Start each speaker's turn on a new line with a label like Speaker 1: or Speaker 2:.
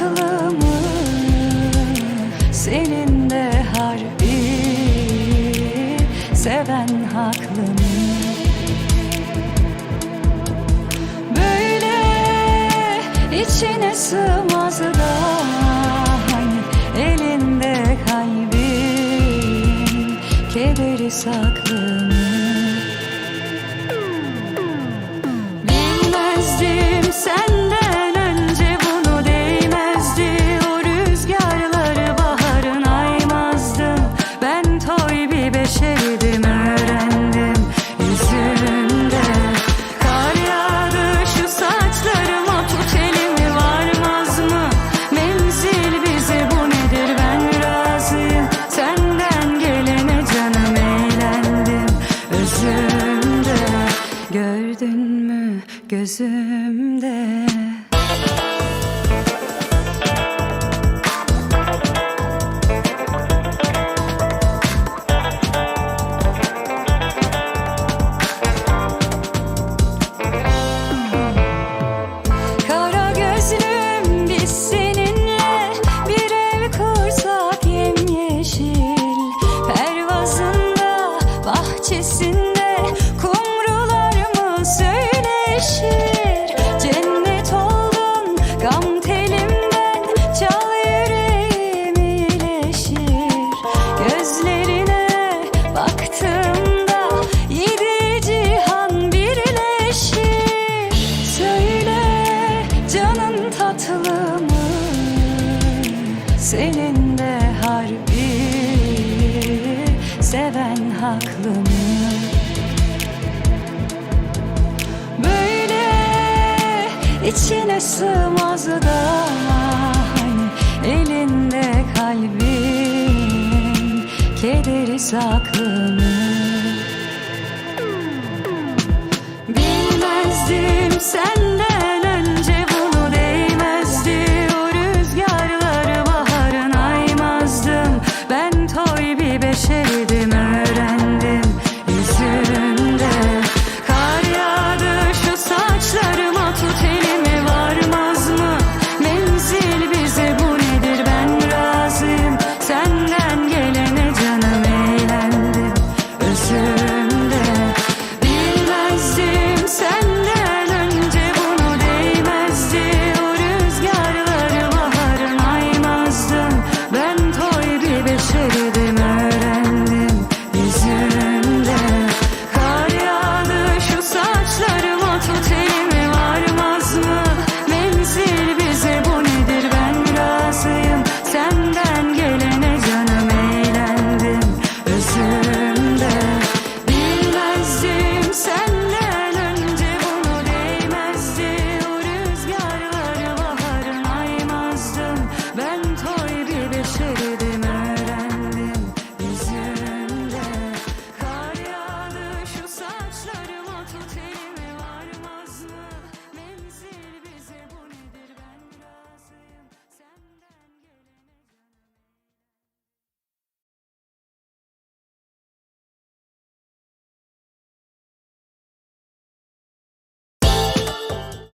Speaker 1: tatlı? Senin de harbi seven haklı? Böyle içine sığmaz da hani elinde kalbin kederi saklı? Gördün mü gözümde? Kara Senin de harbi seven haklı mı? Böyle içine sığmaz da hani elinde kalbin kederi saklı? Bilmezdim sen